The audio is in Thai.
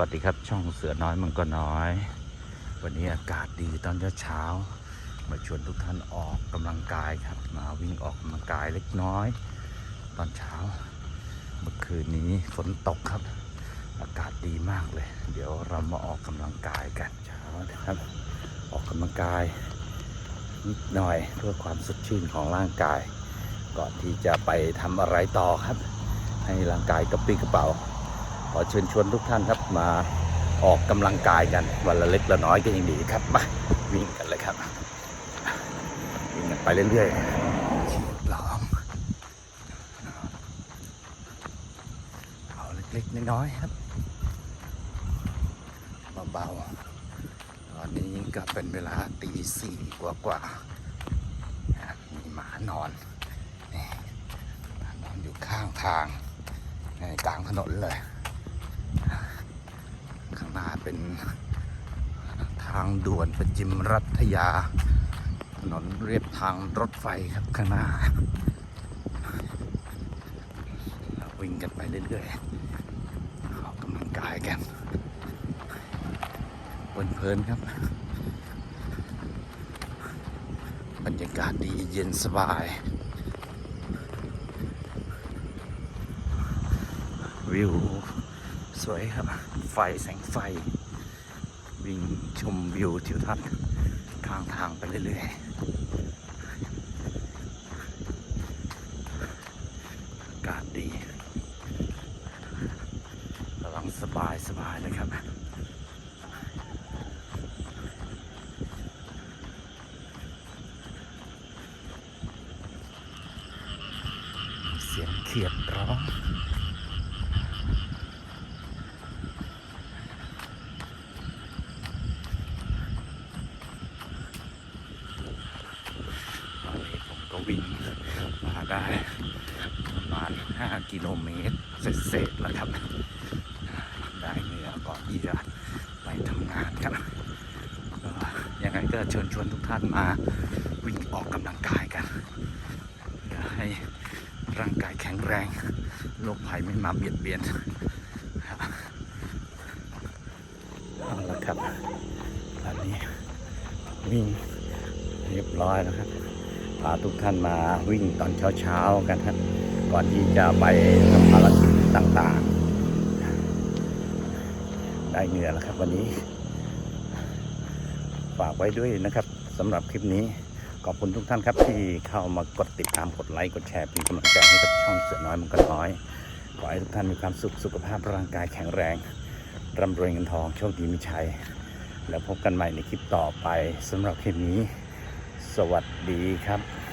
วัสดีครับช่องเสือน้อยมันก็น้อย วันนี้อากาศดีตอนเช้าๆมาชวนทุกท่านออกกำลังกายครับ มาวิ่งออกกำลังกายเล็กน้อย ตอนเช้า เมื่อคืนนี้ฝนตกครับ อากาศดีมากเลย เดี๋ยวเรามาออกกำลังกายกันเช้านะครับ ออกกำลังกายนิดหน่อยเพื่อความสดชื่นของร่างกาย ก่อนที่จะไปทำอะไรต่อครับ ให้ร่างกายกระปรี้กระเป๋า อเชิญชวนทุกท่านครับมาออกกำลังกายกันวันละเล็กละน้อยก็ยังดีครับมาวิ่งกันเลยครับวิ่งกันไปเรื่อยๆล้อมเอาเล็กๆน้อยๆครับเบาๆตอนนี้ก็เป็นเวลาตีสี่กว่าๆอะมีหมานอนนี่นอนอยู่ข้างทาง ในกลางถนนเลย เป็นทางด่วนประจิมรัฐยา ถนนเรียบทางรถไฟครับข้างหน้าเราวิ่งกันไปเรื่อยๆออกกำลังกายกันเพลินๆครับ บรรยากาศดีเย็นสบาย วิว สวยครับ ไฟแสงไฟ วิ่งชมวิวทิวทัศน์ข้างทางไปเรื่อยๆอากาศดีกำลังสบายสบายเลยครับเสียงเขียดร้อง ตอนนี้ผมก็ วิ่งมาได้ประมาณ 5 กิโลเมตร เศษๆแล้วครับ ได้เหงื่อก่อนที่จะไปทำงานครับยังไงก็เชิญชวนทุกท่านมาวิ่งออกกำลังกายกันเพื่อให้ร่างกายแข็งแรงโรคภัยไม่มาเบียดเบียนเอาละครับตอนนี้วิ่งเรียบร้อยแล้วครับาทุกท่านมาวิ่งตอนเช้าๆกันครับก่อนที่จะไปทำภารกิจต่างๆ ได้เหงื่อแล้วครับวันนี้ ฝากไว้ด้วยนะครับสำหรับคลิปนี้ขอบคุณทุกท่านครับที่เข้ามากดติดตามกดไลค์กดแชร์เป็นกำลังใจให้กับช่องเสือน้อยมันก็น้อย ขอให้ทุกท่านมีความสุขสุขภาพร่างกายแข็งแรงร่ำรวยเงินทองโชคดีมีชัย แล้วพบกันใหม่ในคลิปต่อไปสำหรับคลิปนี้ สวัสดีครับ